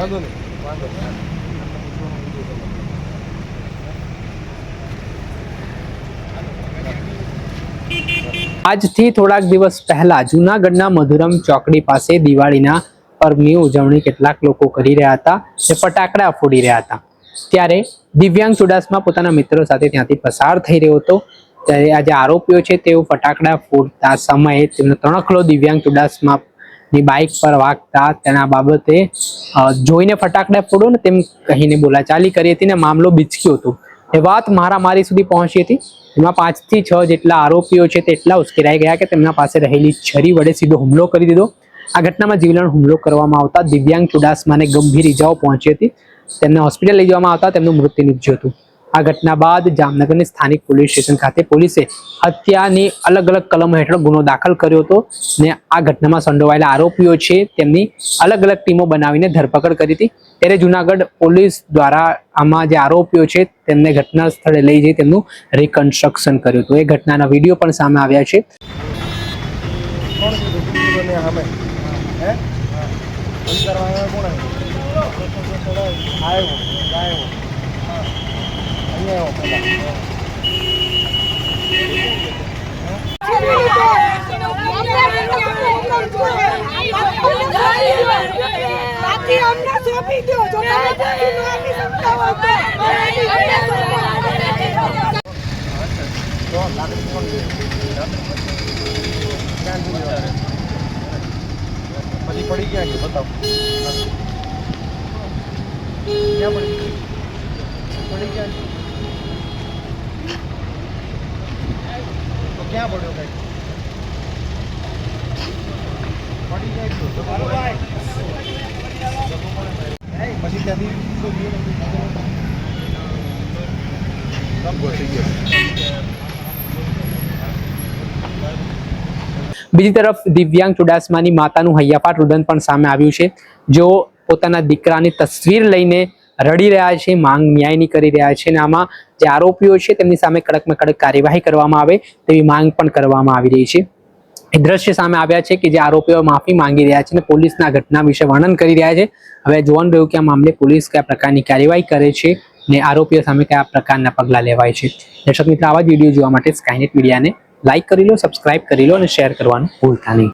વાંધો નહીં. વાંધો નહીં. આજથી થોડાક દિવસ પહેલા જૂનાગઢના મધુરમ ચોકડી પાસે દિવાળીના પર્વની ઉજવણી કેટલાક લોકો કરી રહ્યા હતા તે ફટાકડા ફોડી રહ્યા હતા. ત્યારે દિવ્યાંગ ચુડાસમા પોતાના મિત્રો સાથે ત્યાંથી પસાર થઈ રહ્યો હતો. ત્યારે આજે આરોપીઓ છે તેઓ ફટાકડા ફોડતા સમયે તેમનો તણખલો દિવ્યાંગ ચુડાસમા ની બાઇક પર વાગતા તેના બાબતે જોઈને ફટાકડા ફોડો ને તેમ કહીને બોલાચાલી કરી હતી ને, મામલો બીચક્યો હતો. એ વાત મારામારી સુધી પહોંચી હતી. એમાં પાંચથી છ જેટલા આરોપીઓ છે તે એટલા ઉશ્કેરાઈ ગયા કે તેમના પાસે રહેલી છરી વડે સીધો હુમલો કરી દીધો. આ ઘટનામાં જીવલેણ હુમલો કરવામાં આવતા દિવ્યાંગ ચુડાસમાને ગંભીર ઇજાઓ પહોંચી હતી. તેમને હોસ્પિટલ લઈ જવામાં આવતા તેમનું મૃત્યુ નીપજ્યું હતું. આ ઘટના બાદ જામનગરની સ્થાનિક પોલીસ સ્ટેશન ખાતે પોલીસે હત્યાની અલગ અલગ કલમો હેઠળ ગુનો દાખલ કર્યો હતો ને આ ઘટનામાં સંડોવાયેલા આરોપીઓ છે તેમની અલગ અલગ ટીમો બનાવીને ધરપકડ કરી હતી. ત્યારે જુનાગઢ પોલીસ દ્વારા આમાં જે આરોપીઓ છે તેમને ઘટના સ્થળે લઈ જઈ તેમનું રિકન્સ્ટ્રક્શન કર્યું હતું. એ ઘટનાના વીડિયો પણ સામે આવ્યા છે. કોણ આવ્યો? પછી પડી ગયા છે બતાવો ક્યાં પડી? પડી ગયા છે? તો ક્યાં પડ્યો કઈ પડી જાય તો. પછી ત્યાંથી થઈ બીજી તરફ દિવ્યાંગ ચુડાસમાની માતાનું હૈયાફાટ રુદન પણ સામે આવ્યું છે. જો પોતાના દીકરાની તસવીર લઈને રડી રહ્યા છે, માંગ ન્યાયની કરી રહ્યા છે અને આમાં જે આરોપીઓ છે તેમની સામે કડકમાં કડક કાર્યવાહી કરવામાં આવે તેવી માંગ પણ કરવામાં આવી રહી છે. એ દ્રશ્ય સામે આવ્યા છે કે જે આરોપીઓ માફી માંગી રહ્યા છે અને પોલીસના ઘટના વિશે વર્ણન કરી રહ્યા છે. હવે જોવાનું રહ્યું કે આ મામલે પોલીસ કયા પ્રકારની કાર્યવાહી કરે છે ને આરોપીઓ સામે કયા પ્રકારના પગલાં લેવાય છે. દર્શક મિત્રો, આવા જ વીડિયો જોવા માટે સ્કાયનેટ મીડિયાને લાઇક કરી લો, સબસ્ક્રાઇબ કરી લો અને શેર કરવાનું ભૂલતા નહીં.